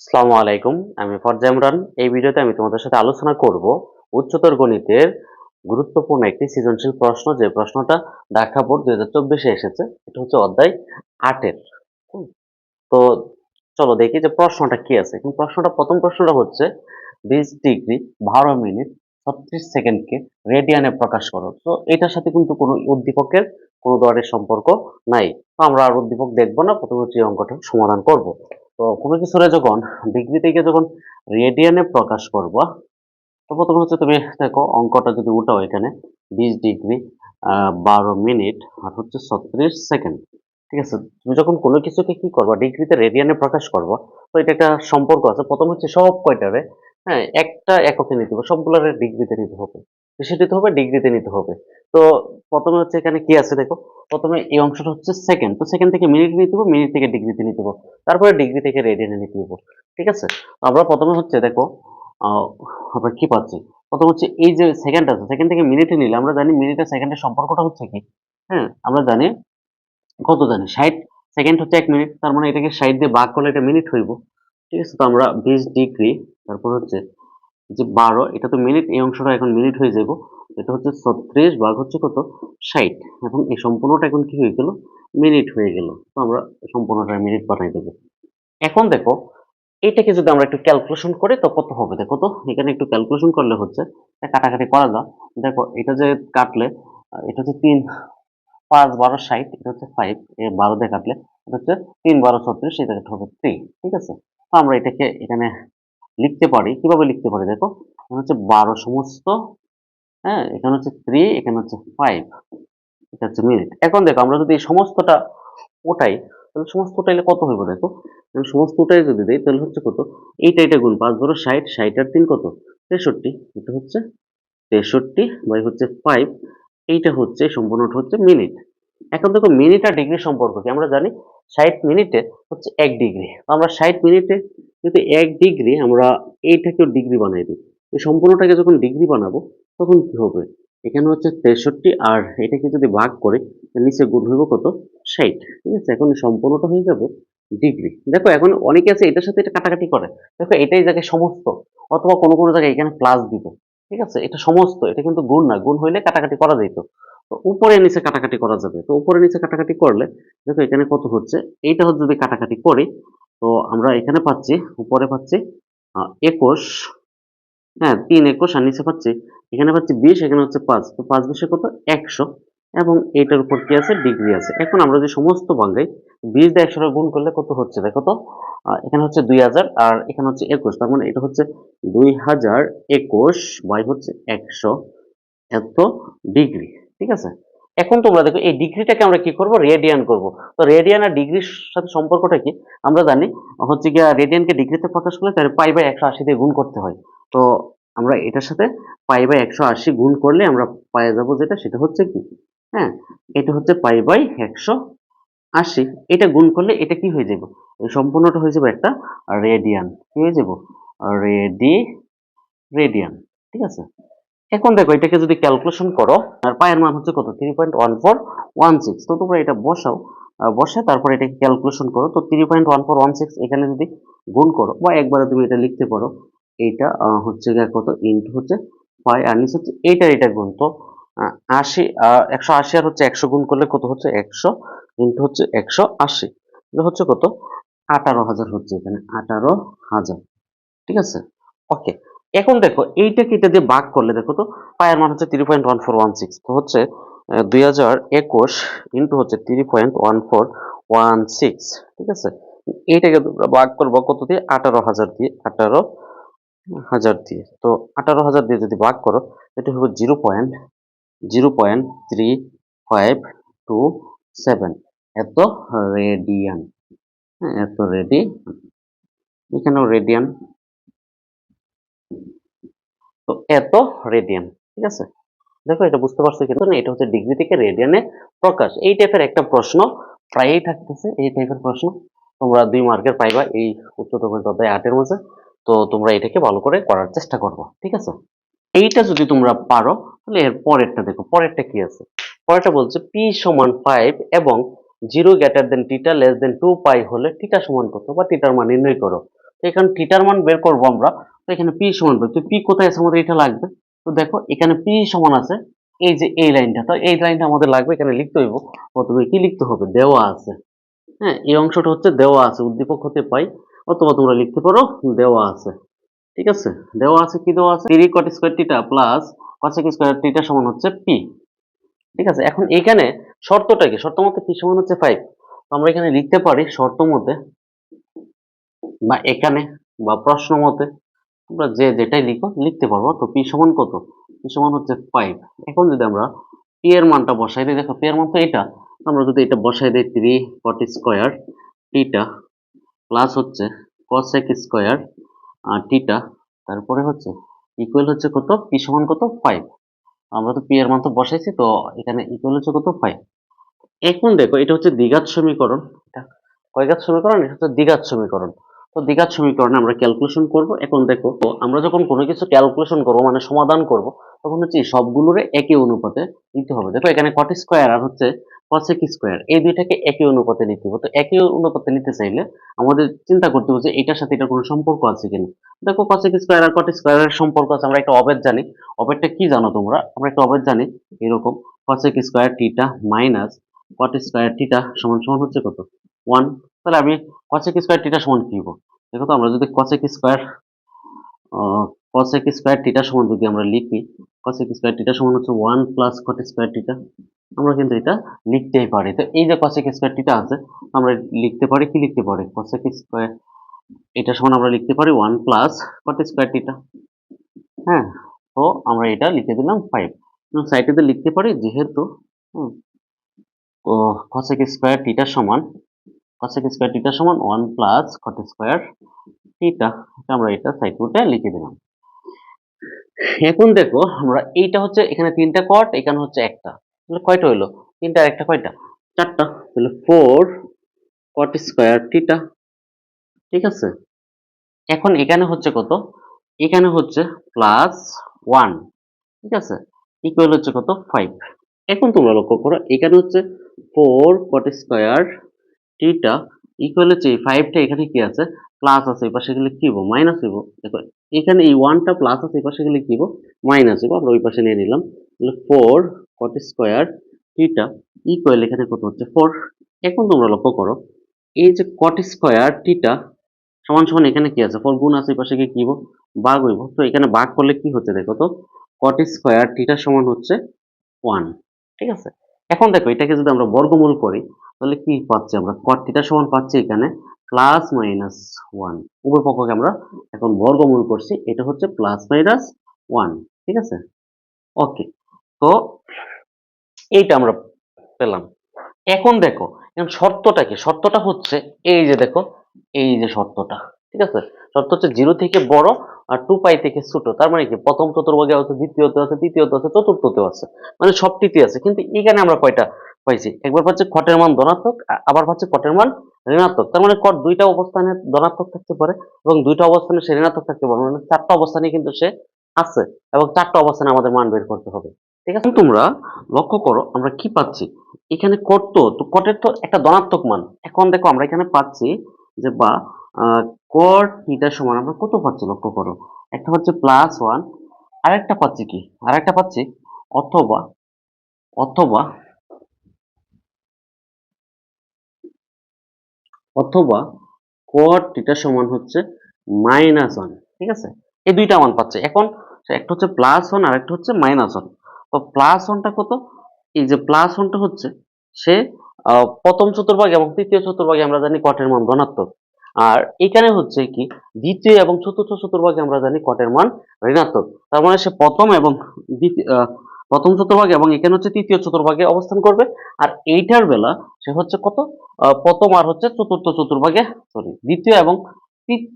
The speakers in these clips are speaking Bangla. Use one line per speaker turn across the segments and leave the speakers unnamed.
আসসালামু আলাইকুম, আমি ফরজা ইমরান। এই ভিডিওতে আমি তোমাদের সাথে আলোচনা করব উচ্চতর গণিতের গুরুত্বপূর্ণ একটি সৃজনশীল প্রশ্ন। যে প্রশ্নটা ঢাকা বোর্ড দুই হাজার চব্বিশে এসেছে, এটা হচ্ছে অধ্যায় আটের। তো চলো দেখি যে প্রশ্নটা কি আছে। কিন্তু প্রশ্নটা, প্রথম প্রশ্নটা হচ্ছে, বিশ ডিগ্রি বারো মিনিট ছত্রিশ সেকেন্ডকে রেডিয়ানে প্রকাশ করো। তো এটার সাথে কিন্তু কোনো উদ্দীপকের কোনো ধরনের সম্পর্ক নাই। তো আমরা আর উদ্দীপক দেখব না, প্রথমে হচ্ছে এই অঙ্কটার সমাধান করব। তো কোনো কিছুরে যখন ডিগ্রি থেকে যখন রেডিয়ানে প্রকাশ করব, তো প্রথমে হচ্ছে তুমি দেখো অঙ্কটা যদি উঠাও এখানে, বিশ ডিগ্রি বারো মিনিট আর হচ্ছে ছত্রিশ সেকেন্ড। ঠিক আছে? তুমি যখন কোনো কিছুকে কি করবা, ডিগ্রিতে রেডিয়ানে প্রকাশ করবা, তো এটা একটা সম্পর্ক আছে। প্রথম হচ্ছে সব কয়টারে হ্যাঁ একটা এককে নিতে হবে, সবগুলোর ডিগ্রিতে নিতে হবে। কিসে নিতে হবে ডিগ্রিতে নিতে হবে। তো প্রথমে হচ্ছে এখানে কি আছে দেখো? প্রথমে এই অংশটা হচ্ছে সেকেন্ড তো সেকেন্ড থেকে মিনিট নিতে হবে মিনিট থেকে ডিগ্রিতে নিতে হবে। তারপরে ডিগ্রি থেকে রেডিয়ানে নিতে হবে, ঠিক আছে? আমরা প্রথমে হচ্ছে দেখো আমরা কি পাচ্ছি? প্রথম হচ্ছে এই যে সেকেন্ড আছে সেকেন্ড থেকে মিনিটে নিলে আমরা জানি মিনিট সেকেন্ডের সম্পর্কটা হচ্ছে কি? হ্যাঁ আমরা জানি কত জানি? ষাট। সেকেন্ড হচ্ছে এক মিনিট তার মানে এটাকে ষাট দিয়ে ভাগ করলে এটা মিনিট হইব, ঠিক আছে? তো আমরা বিশ ডিগ্রি তারপর হচ্ছে যে বারো, এটা তো মিনিট এই অংশটা এখন মিনিট হয়ে যাব। এটা হচ্ছে ছত্রিশ ভাগ হচ্ছে কত? ষাট। এবং এই সম্পূর্ণটা এখন কি হয়ে গেল? মিনিট হয়ে গেল। তো আমরা সম্পূর্ণটা মিনিট বানাই দেবো। এখন দেখো, এটাকে যদি আমরা একটু ক্যালকুলেশন করি, তো কত হবে? দেখো তো, এখানে একটু ক্যালকুলেশন করলে হচ্ছে, কাটাকাটি করা যাক। দেখো, এটা যে কাটলে, এটা হচ্ছে তিন, পাঁচ বারো ষাট, এটা হচ্ছে ফাইভ বারো দিয়ে কাটলে, এটা হচ্ছে তিন বারো ছত্রিশ, এটা হবে থ্রি ঠিক আছে? তো আমরা এটাকে এখানে লিখতে পারি। কীভাবে লিখতে পারি দেখো? এখানে হচ্ছে বারো সমস্ত হ্যাঁ? এখানে হচ্ছে থ্রি এখানে হচ্ছে ফাইভ এটা হচ্ছে মিনিট এখন দেখো, আমরা যদি এই সমস্তটা ওটাই, তাহলে সমস্ত ওটাইলে কত হইব দেখো? আমি সমস্ত ওটাই যদি দেই, তাহলে হচ্ছে কত? এইটা এটা গুণ, পাঁচ বারো ষাট ষাট আর তিন কত? তেষট্টি। এটা হচ্ছে তেষট্টি বাই হচ্ছে ফাইভ এইটা হচ্ছে সম্পূর্ণটা হচ্ছে মিনিট এখন দেখো মিনিট আর ডিগ্রি সম্পর্ক কি? আমরা জানি ষাট মিনিটে হচ্ছে এক ডিগ্রি আমরা ষাট মিনিটে যদি এক ডিগ্রি আমরা এইটাকেও ডিগ্রি বানাই দিই এই সম্পূর্ণটাকে যখন ডিগ্রি বানাবো, তখন কি হবে? এখানে হচ্ছে তেষট্টি আর এটাকে যদি ভাগ করে নিচে গুণ হইব কত? ষাট, ঠিক আছে? এখন সম্পূর্ণটা হয়ে যাবে ডিগ্রি দেখো, এখন অনেকে আছে এটার সাথে এটা কাটাকাটি করে। দেখো, এটাই জায়গায় সমস্ত, অথবা কোনো কোনো জায়গায় এখানে প্লাস দিব, ঠিক আছে? এটা সমস্ত, এটা কিন্তু গুণ না, গুণ হইলে কাটাকাটি করা যেত। তো উপরে নিচে কাটাকাটি করা যাবে। তো উপরে নিচে কাটাকাটি করলে, দেখো, এখানে কত হচ্ছে? এইটা যদি কাটাকাটি করি তো আমরা এখানে পাচ্ছি, উপরে পাচ্ছি একুশ। হ্যাঁ তিন, একুশ, আর নিচে পাচ্ছি, এখানে পাচ্ছি বিশ, এখানে হচ্ছে পাঁচ। তো পাঁচ বিশে কত? একশো। এবং এইটার উপর কি আছে? ডিগ্রি আছে। এখন আমরা যে সমস্ত ভাঙ্গাই বিশ দিয়ে একশো গুণ করলে কত হচ্ছে? দেখো তো এখানে হচ্ছে দুই হাজার, আর এখানে হচ্ছে একুশ। তার মানে এটা হচ্ছে দুই হাজার একুশ বাই হচ্ছে একশো। এত ডিগ্রি, ঠিক আছে? এখন তোমরা দেখো, এই ডিগ্রিটাকে আমরা কি করব? রেডিয়ান করব। তো রেডিয়ান আর ডিগ্রির সাথে সম্পর্কটা কি? আমরা জানি, হচ্ছে গিয়া রেডিয়ানকে ডিগ্রিতে প্রকাশ করলে তাহলে পাই বাই একশো আশি দিয়ে গুণ করতে হয়। তো আমরা এটার সাথে পাই বাই একশো আশি গুণ করলে আমরা পায়ে যাব যেটা, সেটা হচ্ছে কি? হ্যাঁ এটা হচ্ছে পাই বাই একশো আশি। এটা গুণ করলে এটা কি হয়ে যাবে? সম্পূর্ণটা হয়ে যাবে একটা রেডিয়ান কি হয়ে যাব? রেডি রেডিয়ান ঠিক আছে? এখন দেখো, এটাকে যদি ক্যালকুলেশন করো, আর পায়ের মান হচ্ছে কত? Three point one four one six তো তোমরা এটা বসাও বসে তারপরে এটাকে ক্যালকুলেশন করো। তো three point one four one six এখানে যদি গুণ করো, বা একবারে তুমি এটা লিখতে পারো এইটা হচ্ছে গিয়ে কত? ইন্টু হচ্ছে ফাইভ আর নিচে হচ্ছে এইটার এটা গুণ। তো আশি একশো আশি আর হচ্ছে একশো গুণ করলে কত হচ্ছে? একশো ইন্টু হচ্ছে একশো আশি। হচ্ছে কত? আঠারো হাজার হচ্ছে এখানে, আঠারো হাজার। ঠিক আছে? ওকে এখন দেখো এইটাকে এটা দিয়ে ভাগ করলে দেখো তো, পায়ের মান হচ্ছে three point one four one six তো হচ্ছে দুই হাজার একুশ ইন্টু হচ্ছে three point one four one six ঠিক আছে? এইটাকে ভাগ করব কত দিয়ে? আঠারো হাজার দিয়ে, আঠারো হাজার দিয়ে। তো আঠারো হাজার দিয়ে যদি ভাগ করো, এটা হবে zero point zero point three five two seven এত রেডিয়ান হ্যাঁ এত রেডি এখানেও রেডিয়ান তো এত রেডিয়ান ঠিক আছে? দেখো এটা বুঝতে পারছ কিন্তু না এটা হচ্ছে ডিগ্রি থেকে রেডিয়ানে প্রকাশ। এই টাইপের একটা প্রশ্ন প্রায়ই থাকতেছে, এই টাইপের প্রশ্ন। তোমরা দুই মার্কের পাইবা এই উচ্চতর গণিত অধ্যায় আটের মাঝে। তো তোমরা এটাকে ভালো করে করার চেষ্টা করব, ঠিক আছে? এইটা যদি তোমরা পারো, তাহলে এর পরেরটা দেখো, পরেরটা কি আছে? পরেরটা বলছে পি সমান ফাইভ এবং zero greater than theta less than two pi হলে টিটা সমান কত? বা টিটার মান নির্ণয় করো। এখানে থিটার মান বের করব আমরা তো এখানে পি সমান বের তো পি কোথায় আছে? আমাদের এটা লাগবে। তো দেখো, এখানে পি সমান আছে এই যে এই লাইনটা। তো এই লাইনটা আমাদের লাগবে, এখানে লিখতে হইব। প্রথমে কি লিখতে হবে? দেওয়া আছে। হ্যাঁ এই অংশটা হচ্ছে দেওয়া আছে। উদ্দীপক হতে পাই। অথবা তোমরা লিখতে পারো, দেওয়া আছে। ঠিক আছে? দেওয়া আছে, কি দেওয়া আছে? Three cot square theta plus cosec square theta সমান হচ্ছে পি ঠিক আছে? এখন এখানে শর্তটা কি? শর্ত মতে পি সমান হচ্ছে ফাইভ আমরা এখানে লিখতে পারি শর্ত মতে বা এখানে বা প্রশ্ন মতে তোমরা যে যেটাই লিখো, লিখতে পারব তো পি সমান কত? পি সমান হচ্ছে ফাইভ এখন যদি আমরা পি এর মানটা বসাই দিই, দেখো পি এর মান তো এটা। আমরা যদি এটা বসাই দিই three forty square theta plus হচ্ছে কসেক স্কোয়ার আর টিটা তারপরে হচ্ছে ইকুয়াল হচ্ছে কত? পি সমান কত? ফাইভ আমরা তো পি এর মান তো বসাইছি, তো এখানে ইকুয়াল হচ্ছে কত? ফাইভ এখন দেখো, এটা হচ্ছে দ্বিঘাত সমীকরণ। এটা কয়ঘাত সমীকরণ? এটা হচ্ছে দ্বিঘাত সমীকরণ। তো দ্বিঘাত সমীকরণে আমরা ক্যালকুলেশন করব। এখন দেখো, তো আমরা যখন কোনো কিছু ক্যালকুলেশন করব মানে সমাধান করব, তখন হচ্ছে সবগুলোরে একই অনুপাতে নিতে হবে। দেখো এখানে কট স্কোয়ার আর হচ্ছে কসেক স্কোয়ার এই দুইটাকে একই অনুপাতে নিতে হবে। তো একই অনুপাতে নিতে চাইলে আমাদের চিন্তা করতে হবে যে এটার সাথে এটার কোনো সম্পর্ক আছে কিনা। দেখো কসেক স্কোয়ার আর কট স্কোয়ারের সম্পর্ক আছে, আমরা একটা অবেদ জানি। অবেদটা কি জানো তোমরা? আমরা একটা অবেদ জানি, এরকম cosec square theta minus cot square theta সমান সমান হচ্ছে কত? ওয়ান তাহলে আমি কসেক স্কোয়ার টিটা সমান কি হব? দেখো তো, আমরা যদি cosec square cosec square theta সমান যদি আমরা লিখি কসেক স্কোয়ার টিটা সমান হচ্ছে one plus cot square theta আমরা কিন্তু এটা লিখতেই পারি। তো এই যে কসেক স্কোয়ার টিটা আছে, আমরা লিখতে পারি, কি লিখতে পারি? কসেক স্কোয়ার এটা সমান আমরা লিখতে পারি one plus cot square theta হ্যাঁ তো আমরা এটা লিখে দিলাম ফাইভ সাইডে লিখতে পারি, যেহেতু কসেক স্কোয়ার টিটা সমান কসেক স্কোয়ার টিটা সমান one plus cot square theta আমরা এটা সাইড নোটে লিখে দিলাম। এখন দেখো, আমরা এইটা হচ্ছে এখানে তিনটা কট এখানে হচ্ছে একটা। কয়টা হইল? তিনটা আর একটা কয়টা? চারটা। তাহলে ফোর কট স্কোয়ার টিটা ঠিক আছে? এখন এখানে হচ্ছে কত? এখানে হচ্ছে প্লাস ওয়ান ঠিক আছে? ইকুয়াল হচ্ছে কত? ফাইভ এখন তোমরা লক্ষ্য করো, এখানে হচ্ছে four cot square theta equal হচ্ছে এই ফাইভটা এখানে কি আছে? প্লাস আছে, এই পাশে গেলে কি হব? মাইনাস হইব দেখো, এখানে এই ওয়ানটা প্লাস আছে, এই পাশে গেলে কি হব? মাইনাস হইব আমরা ওই পাশে নিয়ে নিলাম। তাহলে four cot square theta equal এখানে কত হচ্ছে? ফোর এখন তোমরা লক্ষ্য করো, এই যে কট স্কোয়ার টিটা সমান সমান এখানে কি আছে? ফোর গুণ আছে, এই পাশে গিয়ে কি হইব ভাগ হইব। তো এখানে বাঘ করলে কি হচ্ছে দেখো তো? কট স্কোয়ার টিটা সমান হচ্ছে ওয়ান ঠিক আছে? এখন দেখো, এটাকে যদি আমরা বর্গমূল করি তাহলে কি পাচ্ছি আমরা? কট সমান পাচ্ছি এখানে প্লাস মাইনাস ওয়ান উভয় পক্ষকে আমরা এখন বর্গমূল করছি, এটা হচ্ছে প্লাস মাইনাস ওয়ান ঠিক আছে? ওকে তো এইটা আমরা পেলাম। এখন দেখো, এখন শর্তটা কি? শর্তটা হচ্ছে এই যে দেখো, এই যে শর্তটা, ঠিক আছে? শর্ত হচ্ছে জিরো থেকে বড় আর টু পাই থেকে ছোট। তার মানে কি? প্রথম চতুর্ভাগে আছে, দ্বিতীয়তে আছে, তৃতীয়তে আছে চতুর্থতে আছে। মানে সবটিতে আছে, কিন্তু এখানে আমরা কয়টা? পাইছি একবার পাচ্ছি কটের মান ধনাত্মক আবার পাচ্ছি কটের মান ঋণাত্মক। তার মানে কট দুইটা অবস্থানে ধনাত্মক থাকতে পারে এবং দুইটা অবস্থানে সে ঋণাত্মক থাকতে পারে। মানে চারটা অবস্থানে কিন্তু সে আছে এবং চারটা অবস্থানে আমাদের মান বের করতে হবে। ঠিক আছে? তোমরা লক্ষ্য করো, আমরা কি পাচ্ছি? এখানে কট তো কটের তো একটা ধনাত্মক মান। এখন দেখো, আমরা এখানে পাচ্ছি যে বা কট থিটা সমান আমরা কত পাচ্ছি লক্ষ্য করো? একটা হচ্ছে প্লাস ওয়ান আরেকটা পাচ্ছি কি? আরেকটা পাচ্ছি অথবা অথবা অথবা কট থিটা সমান হচ্ছে মাইনাস ওয়ান ঠিক আছে? এই দুইটা মান পাচ্ছে। এখন একটা হচ্ছে প্লাস ওয়ান আর একটা হচ্ছে মাইনাস ওয়ান তো প্লাস ওয়ানটা কত? এই যে প্লাস ওয়ানটা হচ্ছে, সে প্রথম চতুর্ভাগে এবং তৃতীয় চতুর্ভাগে আমরা জানি কটের মান ধনাত্মক। আর এখানে হচ্ছে কি, দ্বিতীয় এবং চতুর্থ চতুর্ভাগে আমরা জানি কটের মান ঋণাত্মক। তার মানে সে প্রথম এবং দ্বিতীয় প্রথম চতুর্ভাগে এবং এখানে হচ্ছে তৃতীয় চতুর্ভাগে অবস্থান করবে। আর এইটার বেলা সে হচ্ছে কত? প্রথম আর হচ্ছে চতুর্থ চতুর্ভাগে সরি দ্বিতীয় এবং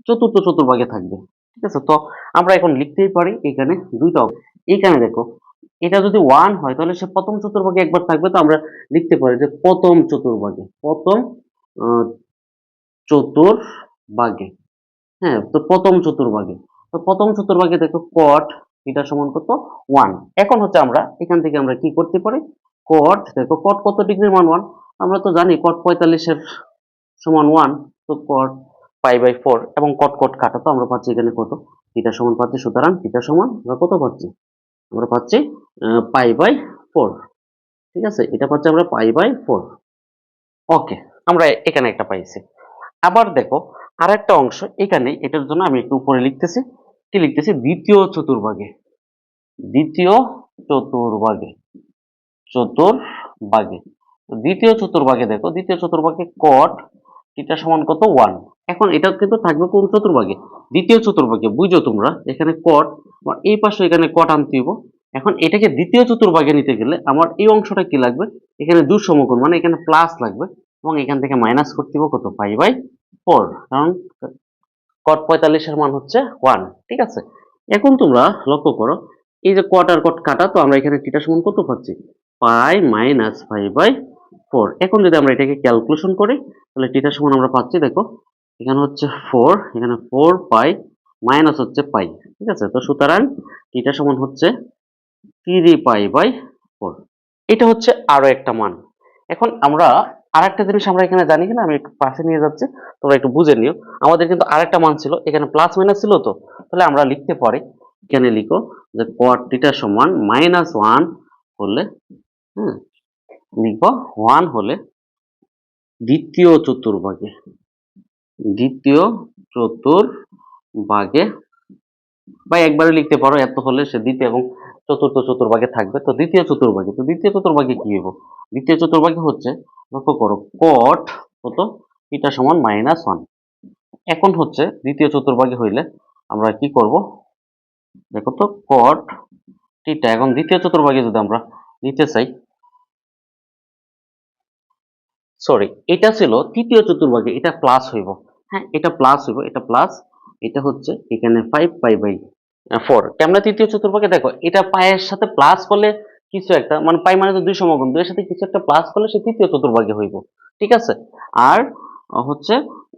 চতুর্থ চতুর্ভাগে থাকবে। ঠিক আছে? তো আমরা এখন লিখতেই পারি এখানে দুইটা হবে এইখানে দেখো, এটা যদি ওয়ান হয়, তাহলে সে প্রথম চতুর্ভাগে একবার থাকবে। তো আমরা লিখতে পারি যে প্রথম চতুর্ভাগে প্রথম চতুর্ভাগে। হ্যাঁ তো প্রথম চতুর্ভাগে। তো প্রথম চতুর্ভাগে দেখো কট এটা সমান কত? ওয়ান এখন হচ্ছে আমরা এখান থেকে আমরা কি করতে পারি? কট দেখো কট কত ডিগ্রির মান ওয়ান আমরা তো জানি কট পঁয়তাল্লিশের সমান ওয়ান তো কট পাই বাই ফোর এবং কট কট কাটা তো আমরা পাচ্ছি এখানে কত? থিটা সমান পাচ্ছি, সুতরাং থিটা সমান আমরা কত পাচ্ছি? আমরা পাচ্ছি পাই বাই ফোর ঠিক আছে? এটা পাচ্ছি আমরা পাই বাই ফোর ওকে আমরা এখানে একটা পাইছি। আবার দেখো, আরেকটা অংশ, এখানে এটার জন্য আমি একটু উপরে লিখতেছি। কি লিখতেছি দ্বিতীয় চতুর্ভাগে। দ্বিতীয় চতুর্ভাগে। চতুর্ভাগে। দ্বিতীয় চতুর্ভাগে দেখো, দ্বিতীয় চতুর্ভাগে কট এটা সমান কত? ওয়ান এখন এটা কিন্তু থাকবে কোন চতুর্ভাগে? দ্বিতীয় চতুর্ভাগে, বুঝো তোমরা, এখানে কট এই পাশে এখানে কট আনতে হইব। এখন এটাকে দ্বিতীয় চতুর্ভাগে নিতে গেলে আমার এই অংশটা কি লাগবে? এখানে দু সমকোণ মানে এখানে প্লাস লাগবে এবং এখান থেকে মাইনাস করতে হইব কত? পাই বাই ফোর কারণ কট পঁয়তাল্লিশের মান হচ্ছে ওয়ান ঠিক আছে? এখন তোমরা লক্ষ্য করো, এই যে কট আর কট কাটা, তো আমরা এখানে টিটা সমান কত পাচ্ছি? Pi minus five by four এখন যদি আমরা এটাকে ক্যালকুলেশন করি, তাহলে টিটা সমান আমরা পাচ্ছি, দেখো, এখানে হচ্ছে ফোর এখানে ফোর পাই মাইনাস হচ্ছে পাই ঠিক আছে? তো সুতরাং টিটা সমান হচ্ছে থ্রি পাই বাই ফোর এটা হচ্ছে আরও একটা মান। এখন আমরা আর একটা জিনিস আমরা এখানে জানি কিনা, আমি একটু পাশে নিয়ে যাচ্ছি, তোমরা একটু বুঝে নিও। আমাদের কিন্তু আরেকটা মান ছিল, এখানে প্লাস মাইনাস ছিল তো। তাহলে আমরা লিখতে পারি, এখানে লিখো যে কট টিটা সমান মাইনাস ওয়ান হলে হ্যাঁ লিখব ওয়ান হলে দ্বিতীয় চতুর্ভাগে দ্বিতীয় চতুর্ভাগে, বা একবারে লিখতে পারো এত হলে সে দ্বিতীয় এবং চতুর্থ চতুর্ভাগে থাকবে। তো দ্বিতীয় চতুর্ভাগে, তো দ্বিতীয় চতুর্ভাগে কি হব দ্বিতীয় চতুর্ভাগে হচ্ছে, লক্ষ্য করো কট কত? এটা সমান মাইনাস ওয়ান এখন হচ্ছে, দ্বিতীয় চতুর্ভাগে হইলে আমরা কি করব? দেখো তো কট টিটা এখন দ্বিতীয় চতুর্ভাগে যদি আমরা নিতে চাই সরি এটা ছিল তৃতীয় চতুর্ভাগে, এটা প্লাস হইব। হ্যাঁ এটা প্লাস হইব, এটা প্লাস এটা হচ্ছে এখানে ফাইভ পাই বাই ফোর কেমন তৃতীয় চতুর্ভাগে দেখো, এটা পায়ের সাথে প্লাস করলে কিছু একটা মানে পাই মানে তো দুই সমগুণ দুইয়ের সাথে কিছু একটা প্লাস করলে সে তৃতীয় চতুর্ভাগে হইব, ঠিক আছে? আর হচ্ছে,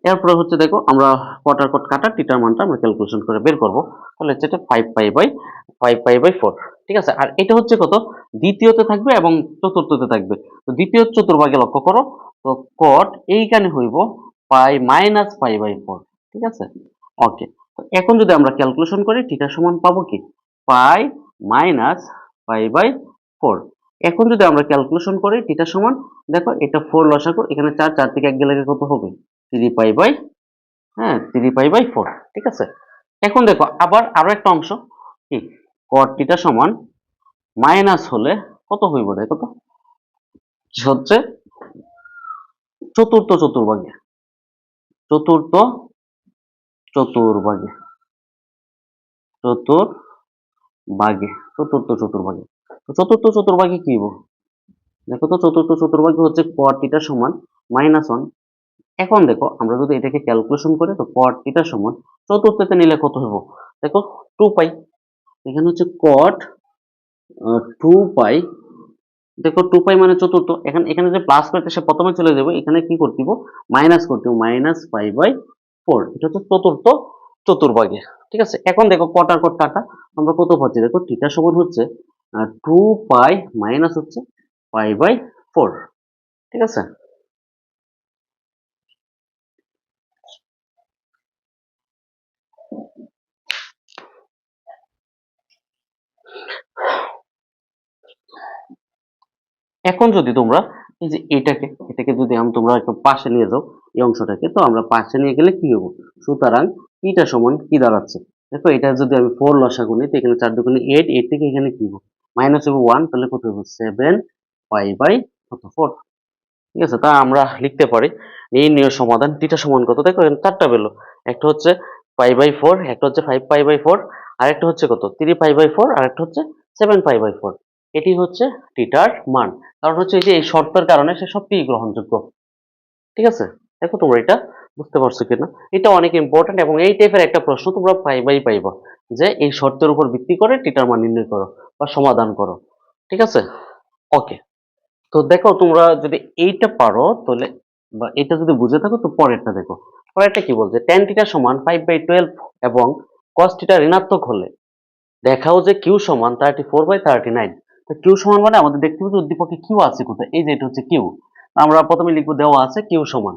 এরপরে হচ্ছে দেখো, আমরা কটার কট কাটা টিটার মানটা আমরা ক্যালকুলেশন করে বের করব। তাহলে হচ্ছে এটা five pi by five pi by four ঠিক আছে? আর এটা হচ্ছে কত? দ্বিতীয়তে থাকবে এবং চতুর্থতে থাকবে। তো দ্বিতীয় চতুর্ভাগে লক্ষ্য করো, তো কট এইখানে হইব pi minus pi by four ঠিক আছে? ওকে এখন যদি আমরা ক্যালকুলেশন করি টিটার সমান পাবো কি? Pi minus pi by four এখন যদি আমরা ক্যালকুলেশন করি টিটার সমান, দেখো এটা ফোর লসাগু, এখানে চার চার থেকে এক গেলে কত হবে? থ্রি পাই বাই হ্যাঁ থ্রি পাই বাই ফোর ঠিক আছে? এখন দেখো, আবার আরও একটা অংশ, কি? কট টিটা সমান মাইনাস হলে কত হইব দেখো তো? হচ্ছে চতুর্থ চতুর্ভাগে চতুর্থ চতুর্ভাগে। চতুর্ভাগে, চতুর্থ চতুর্ভাগে। তো চতুর্থ চতুর্ভাগে কি দেখো তো চতুর্থ চতুর্ভাগে হচ্ছে টিটা সমান মাইনাস ওয়ান এখন দেখো, আমরা যদি এটাকে ক্যালকুলেশন করি, তো কট টিটা সমান চতুর্থতে নিলে কত হইব? দেখো টু পাই এখানে হচ্ছে কট টু পাই দেখো টু পাই মানে চতুর্থ। এখানে এখানে যে প্লাস করতে সে প্রথমে চলে যাবে। এখানে কি করতে হবে মাইনাস করতে হবে মাইনাস ফাইভ বাই ফোর এটা হচ্ছে চতুর্থ চতুর্ভাগে, ঠিক আছে? এখন দেখো কটার কট কাটা, আমরা কত পাচ্ছি? দেখো টিটা সমান হচ্ছে টু পাই মাইনাস হচ্ছে পাই বাই ফোর ঠিক আছে? এখন যদি তোমরা এই যে এটাকে এটাকে যদি আমি তোমরা একটু পাশে নিয়ে যাও এই অংশটাকে। তো আমরা পাশে নিয়ে গেলে কি হব? সুতরাং ইটা সমান কি দাঁড়াচ্ছে? দেখো, এটা যদি আমি ফোর লসাগু নিই, তো এখানে চার দুগুণে এইট এইট থেকে এখানে কি হব? মাইনাস হব ওয়ান তাহলে কত হব? সেভেন ফাইভ বাই কত? ফোর ঠিক আছে, তা আমরা লিখতে পারি। এই নিয়ে সমাধান টিটা সমান কত? দেখো চারটা পেল একটা হচ্ছে ফাইভ বাই ফোর একটা হচ্ছে ফাইভ ফাইভ বাই ফোর আর একটা হচ্ছে কত? থ্রি ফাইভ বাই ফোর আর একটা হচ্ছে সেভেন ফাইভ বাই ফোর এটি হচ্ছে টিটার মান। কারণ হচ্ছে এই যে এই শর্তের কারণে সে সত্যিই গ্রহণযোগ্য। ঠিক আছে? দেখো তোমরা এটা বুঝতে পারছ কিনা? এটা অনেক ইম্পর্টেন্ট এবং এই টাইপের একটা প্রশ্ন তোমরা পাইবাই পাইবা যে এই শর্তের উপর ভিত্তি করে টিটার মান নির্ণয় করো বা সমাধান করো। ঠিক আছে? ওকে তো দেখো, তোমরা যদি এইটা পারো, তাহলে বা এটা যদি বুঝে থাকো, তো পরেরটা দেখো। পরেরটা কি বলছে? টেন টিটা সমান ফাইভ বাই টুয়েলভ এবং কস টিটা ঋণাত্মক হলে দেখাও যে কিউ সমান thirty four by thirty nine তো কিউ সমান মানে আমাদের দেখতে পাচ্ছি উদ্দীপকে কিউ আছে কোথায়? এই যে এটা হচ্ছে কিউ আমরা প্রথমে লিখব দেওয়া আছে কিউ সমান।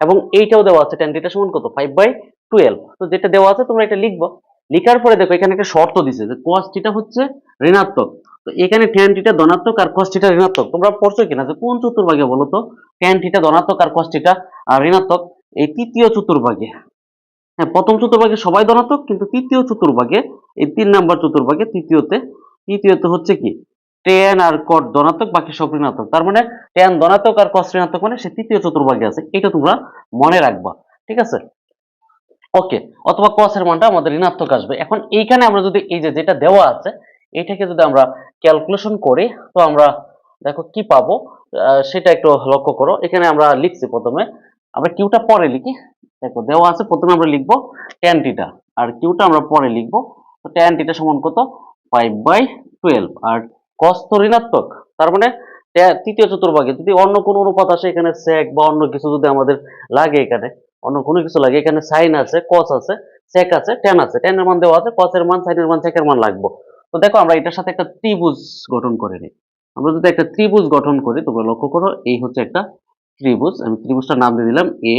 এবং এইটাও দেওয়া আছে টেন থিটা সমান কত? ফাইভ বাই টুয়েলভ তো যেটা দেওয়া আছে তোমরা এটা লিখব। লিখার পরে দেখো, এখানে একটা শর্ত দিছে যে cos থিটা হচ্ছে ঋণাত্মক। তো এখানে tan থিটা ধনাত্মক আর cos থিটা ঋণাত্মক। তোমরা পড়ছো কিনা? যে কোন চতুর্ভাগে বলো তো? tan থিটা ধনাত্মক আর cos থিটা ঋণাত্মক। এই তৃতীয় চতুর্ভাগে। হ্যাঁ প্রথম চতুর্ভাগে সবাই ধনাত্মক, কিন্তু তৃতীয় চতুর্ভাগে, এই তিন নাম্বার চতুর্ভাগে তৃতীয়তে তৃতীয়তে হচ্ছে কি? Tan আর cot ধনাত্মক, বাকি সব ঋণাত্মক। তার মানে tan ধনাত্মক আর cos ঋণাত্মক মানে সে তৃতীয় চতুর্ভাগে আছে। এটা তোমরা মনে রাখবা, ঠিক আছে? ওকে অথবা cos এর মানটা আমাদের ঋণাত্মক আসবে। এখন এইখানে আমরা যদি এই যে যেটা দেওয়া আছে, এটাকে যদি আমরা ক্যালকুলেশন করি, তো আমরা দেখো কি পাবো? সেটা একটু লক্ষ্য করো। এখানে আমরা লিখছি প্রথমে, আমরা কিউটা পরে লিখি। দেখো, দেওয়া আছে, প্রথমে আমরা লিখব tan থিটা আর কিউটা আমরা পরে লিখব। তো tan থিটা সমান কত? ফাইভ বাই টুয়েলভ আর তো ঋণাত্মক। তার মানে তৃতীয় চতুর্ভাগে যদি অন্য কোনো অনুপাত আসে, এখানে সেক বা অন্য কিছু যদি আমাদের লাগে এখানে, অন্য কোনো কিছু লাগে, এখানে সাইন আছে, cos আছে, sec আছে টেন আছে টেনের মান দেওয়া আছে এর মান সাইনের মান এর মান লাগবো। তো দেখো, আমরা এটার সাথে একটা ত্রিভুজ গঠন করে নিই। আমরা যদি একটা ত্রিভুজ গঠন করি, তোমরা লক্ষ্য করো, এই হচ্ছে একটা ত্রিভুজ। আমি ত্রিভুজটার নাম দিয়ে দিলাম এ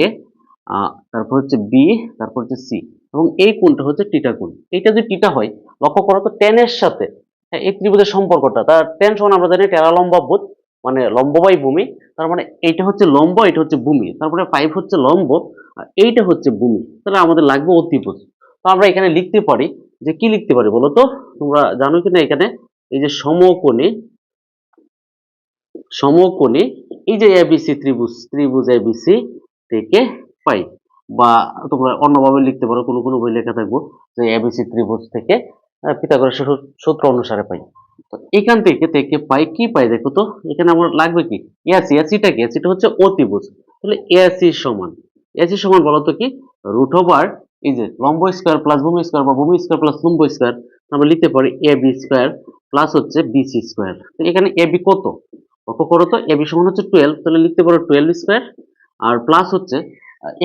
তারপর হচ্ছে বি তারপর হচ্ছে সি এবং এই কোণটা হচ্ছে টিটা কোণ। এইটা যদি টিটা হয়, লক্ষ্য করো তো টেনের সাথে হ্যাঁ, এই ত্রিভুজের সম্পর্কটা। তার tan সমান আমরা জানি টেরা লম্বা ভূত মানে লম্ব বাই ভূমি। তার মানে এইটা হচ্ছে লম্ব এটা হচ্ছে ভূমি। তারপরে পাইপ হচ্ছে লম্ব আর এইটা হচ্ছে ভূমি। তাহলে আমাদের লাগবে অতিভুজ তো আমরা এখানে লিখতে পারি যে কি লিখতে পারি বলো তো? তোমরা জানো কিনা এখানে? এই যে সমকোণে সমকোণে এই যে এবিসি ত্রিভুজ ত্রিভুজ এবিসি থেকে পাই বা তোমরা অন্যভাবে লিখতে পারো কোনো কোনো বই লেখা থাকব যে এবিসি ত্রিভুজ থেকে সূ- সূত্র অনুসারে পাই। তো এখান থেকে থেকে পাই কি পাই দেখো তো, এখানে আমার লাগবে কি? এসি এসিটা কি? এসিটা হচ্ছে অতিভুজ। তাহলে এসি সমান। এসি সমান বলো তো কি? রুট ওভার এই যে লম্ব স্কোয়ার প্লাস ভূমি স্কোয়ার বা ভূমি স্কোয়ার প্লাস লম্ব স্কোয়ার আমরা লিখতে পারি এ বি স্কোয়ার প্লাস হচ্ছে বিসি স্কোয়ার তো এখানে এ বি কত? লক্ষ্য করো তো এ বি সমান হচ্ছে টুয়েলভ তাহলে লিখতে পারো টুয়েলভ স্কোয়ার আর প্লাস হচ্ছে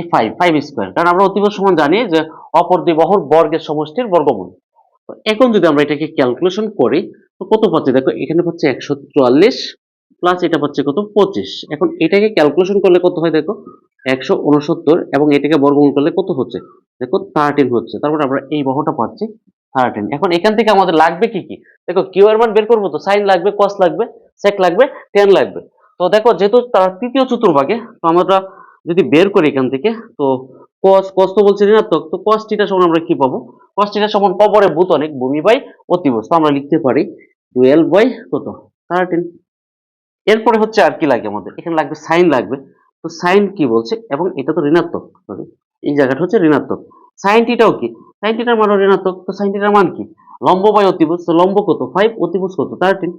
এ ফাইভ ফাইভ স্কোয়ার কারণ আমরা অতিভুজ সমান জানি যে অপর দুই বহর বর্গের সমষ্টির বর্গমূল। এখন যদি আমরা এটাকে ক্যালকুলেশন করি, তো কত পাচ্ছি? দেখো, এখানে পাচ্ছি একশো চুয়াল্লিশ প্লাস এটা পাচ্ছে কত? পঁচিশ। এখন এটাকে ক্যালকুলেশন করলে কত হয় দেখো? একশো উনসত্তর এবং এটাকে বর্গমূল করলে কত হচ্ছে? দেখো থার্টিন হচ্ছে। তারপর আমরা এই বহটা পাচ্ছি থার্টিন এখন এখান থেকে আমাদের লাগবে কি কি? দেখো কিউ এর মান বের করব তো? সাইন লাগবে কস লাগবে সেক লাগবে টেন লাগবে। তো দেখো, যেহেতু তার তৃতীয় চতুর্ভাগে, তো আমরা যদি বের করি এখান থেকে, তো কস কস তো বলছি ঋণাত্মক তো কস টিটা সমান আমরা কি পাবো? কস টিটা সমান কবরে ভূত অনেক ভূমি বাই অতিভুজ তো আমরা লিখতে পারি টুয়েলভ বাই কত? থার্টিন এরপরে হচ্ছে আর কি লাগে আমাদের? এখানে লাগবে সাইন লাগবে। তো সাইন কি বলছে? এবং এটা তো ঋণাত্মক sorry, এই জায়গাটা হচ্ছে ঋণাত্মক। সাইন টিটাও কি? সাইন টিটার মানও ঋণাত্মক তো সাইন টিটার মান কি? লম্ব বাই অতিভুজ তো লম্ব কত? ফাইভ অতিভুজ কত? থার্টিন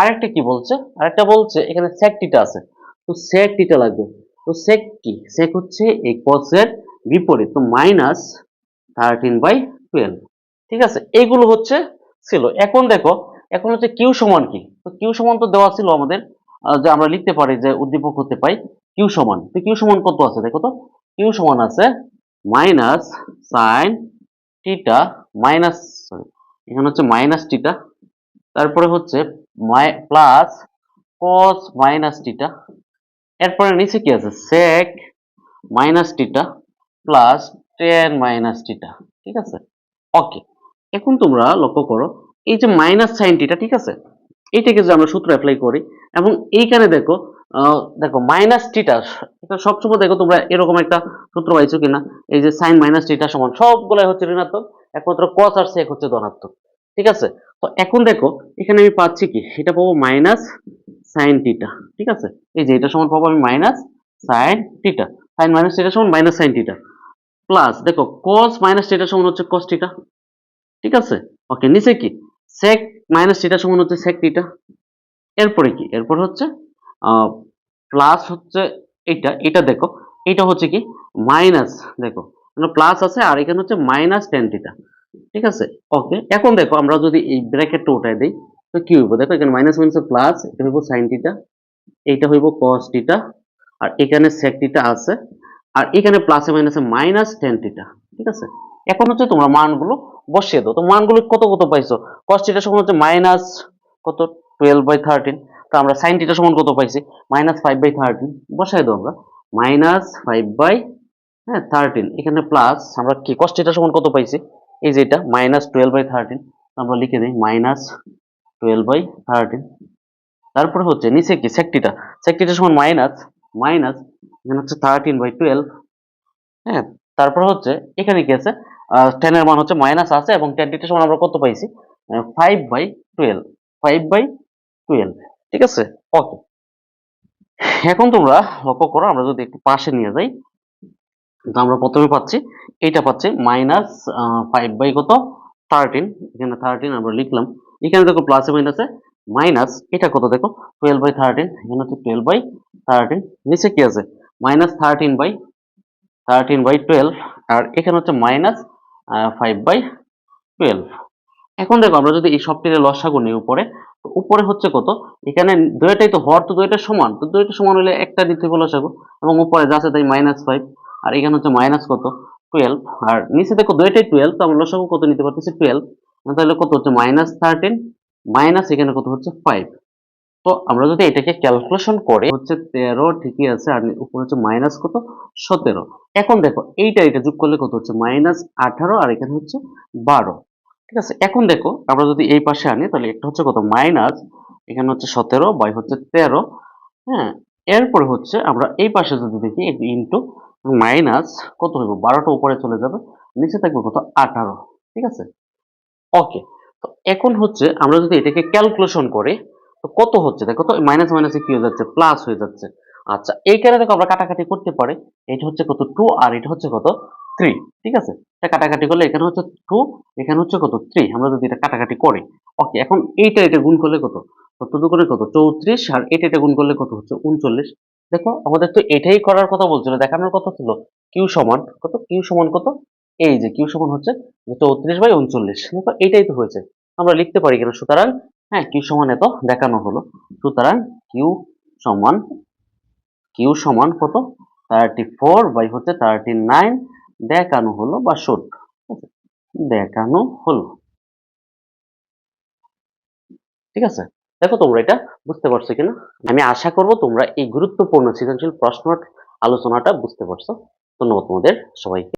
আরেকটা কি বলছে? আরেকটা বলছে এখানে সেক টিটা আছে। তো সেক টিটা লাগবে। তো সেক কি? সেক হচ্ছে এই কসের বিপরীত, তো মাইনাস থার্টিন বাই টুয়েলভ ঠিক আছে? এইগুলো হচ্ছে ছিল। এখন দেখো, এখন হচ্ছে কিউ সমান কি? তো কিউ সমান তো দেওয়া ছিল আমাদের যে আমরা লিখতে পারি যে উদ্দীপক হতে পাই কিউ সমান। তো কিউ সমান কত আছে দেখো তো? কিউ সমান আছে minus sine theta minus sorry এখানে হচ্ছে মাইনাস টিটা তারপরে হচ্ছে প্লাস কস মাইনাস টিটা এরপরে নিচে কি আছে? sec minus theta plus ten minus theta ঠিক আছে? ওকে এখন তোমরা লক্ষ্য করো, এই যে মাইনাস সাইন টিটা ঠিক আছে? এইটাকে যে আমরা সূত্র অ্যাপ্লাই করি, এবং এইখানে দেখো দেখো মাইনাস টিটা এটা সবসময় দেখো তোমরা এরকম একটা সূত্র পাইছো কিনা? এই যে সাইন মাইনাস টিটা সমান সবগুলাই হচ্ছে ঋণাত্মক, একমাত্র cos আর sec হচ্ছে ধনাত্মক, ঠিক আছে? তো এখন দেখো, এখানে আমি পাচ্ছি কি? এটা পাবো মাইনাস সাইন টিটা ঠিক আছে? এই যে এটা সমান পাবো আমি minus sine theta sine minus theta সমান মাইনাস সাইন টিটা প্লাস দেখো কস মাইনাস টিটা সমান হচ্ছে cos টিটা ঠিক আছে? ওকে নিচে কি? sec মাইনাস টিটা সমান হচ্ছে sec টিটা এরপরে কি? এরপর হচ্ছে প্লাস হচ্ছে এটা এটা দেখো এটা হচ্ছে কি? মাইনাস দেখো প্লাস আছে আর এখানে হচ্ছে মাইনাস টেন টিটা ঠিক আছে? ওকে এখন দেখো, আমরা যদি এই ব্র্যাকেটটা উঠাই দিই, তো কি হইব? দেখো, এখানে মাইনাস মাইনাস প্লাস এটা হইব সাইন টিটা এইটা হইব কস টিটা আর এখানে sec টিটা আছে আর এখানে প্লাসে মাইনাসে মাইনাস টেন টিটা ঠিক আছে? এখন হচ্ছে তোমরা মানগুলো বসিয়ে দাও। তো মানগুলো কত কত পাইছো? কস টিটা সমান হচ্ছে মাইনাস কত? টুয়েলভ বাই থার্টিন তো আমরা সাইন টিটা সমান কত পাইছি? মাইনাস ফাইভ বাই থার্টিন বসাই দাও আমরা। মাইনাস ফাইভ বাই হ্যাঁ থার্টিন এখানে প্লাস আমরা কি? কষ্ট এটা সমান কত পাইছি? এই যে এটা মাইনাস টুয়েলভ বাই থার্টিন আমরা লিখে দিই মাইনাস টুয়েলভ বাই থার্টিন তারপরে হচ্ছে নিচে কি? সেকটিটা সেকটিটা সমান মাইনাস মাইনাস এখানে হচ্ছে থার্টিন বাই টুয়েলভ হ্যাঁ? তারপর হচ্ছে এখানে কি আছে? টেন এর মান হচ্ছে মাইনাস আছে এবং টেন টিটা সমান আমরা কত পাইছি? Five by twelve five by twelve ঠিক আছে? ওকে এখন তোমরা লক্ষ্য করো, আমরা যদি একটু পাশে নিয়ে যাই, তো আমরা প্রথমে পাচ্ছি, এইটা পাচ্ছি মাইনাস ফাইভ বাই কত? থার্টিন এখানে থার্টিন আমরা লিখলাম, এখানে দেখো প্লাসে মাইনাসে মাইনাস এটা কত দেখো? টুয়েলভ বাই থার্টিন এখানে হচ্ছে টুয়েলভ বাই থার্টিন নিচে কি আছে? Minus thirteen by thirteen by twelve আর এখানে হচ্ছে মাইনাস ফাইভ বাই টুয়েলভ এখন দেখো আমরা যদি এই সবটির লসাগু নিই উপরে, তো উপরে হচ্ছে কত? এখানে দুইটাই তো হর তো দুইটা সমান, তো দুইটা সমান হলে একটা দিতে হবে লসাগু, এবং উপরে যা আছে তাই মাইনাস ফাইভ আর এখানে হচ্ছে মাইনাস কত? টুয়েলভ আর নিচে দেখো দুইটাই টুয়েলভ তো আমরা লসাগু কত নিতে পারতেছি টুয়েলভ তাহলে কত হচ্ছে? মাইনাস থার্টিন মাইনাস এখানে কত হচ্ছে? ফাইভ তো আমরা যদি এটাকে ক্যালকুলেশন করে, হচ্ছে তেরো ঠিকই আছে, আর উপরে হচ্ছে মাইনাস কত? সতেরো। এখন দেখো, এইটা এটা যোগ করলে কত হচ্ছে? মাইনাস আঠারো, আর এখানে হচ্ছে বারো। ঠিক আছে? এখন দেখো, আমরা যদি এই পাশে আনি, তাহলে একটা হচ্ছে কত? মাইনাস এখানে হচ্ছে সতেরো, বাই হচ্ছে তেরো। হ্যাঁ? এরপরে হচ্ছে আমরা এই পাশে যদি দেখি ইন্টু মাইনাস কত হইব? বারোটা উপরে চলে যাবে, নিচে থাকবে কত? আঠারো। ঠিক আছে? ওকে তো এখন হচ্ছে আমরা যদি এটাকে ক্যালকুলেশন করি তো কত হচ্ছে দেখো তো? মাইনাস মাইনাসে কি হয়ে যাচ্ছে? প্লাস হয়ে যাচ্ছে। আচ্ছা এই কারণে দেখো আমরা কাটাকাটি করতে পারি? এটা হচ্ছে কত? টু আর এটা হচ্ছে কত? থ্রি ঠিক আছে? এটা কাটাকাটি করলে এখানে হচ্ছে টু এখানে হচ্ছে কত? থ্রি আমরা যদি এটা কাটাকাটি করি ওকে এখন এইটা এটা গুণ করলে কত? কত দুগুণে কত? চৌত্রিশ, আর এটা এটা গুণ করলে কত হচ্ছে? উনচল্লিশ। দেখো, আমাদের তো এটাই করার কথা বলছিল। দেখানোর কথা ছিল? কিউ সমান কত? কিউ সমান কত? এই যে কিউ সমান হচ্ছে চৌত্রিশ বাই উনচল্লিশ। দেখো এটাই তো হয়েছে। আমরা লিখতে পারি কেন? সুতরাং হ্যাঁ কিউ সমান এত দেখানো হলো। সুতরাং কিউ সমান কিউ সমান কত? থার্টি ফোর বাই হচ্ছে থার্টি নাইন দেখানো হলো বা শুট দেখানো হলো। ঠিক আছে? দেখো তোমরা এটা বুঝতে পারছ কিনা? আমি আশা করব তোমরা এই গুরুত্বপূর্ণ সৃজনশীল প্রশ্ন আলোচনাটা বুঝতে পারছ। ধন্যবাদ তোমাদের সবাইকে।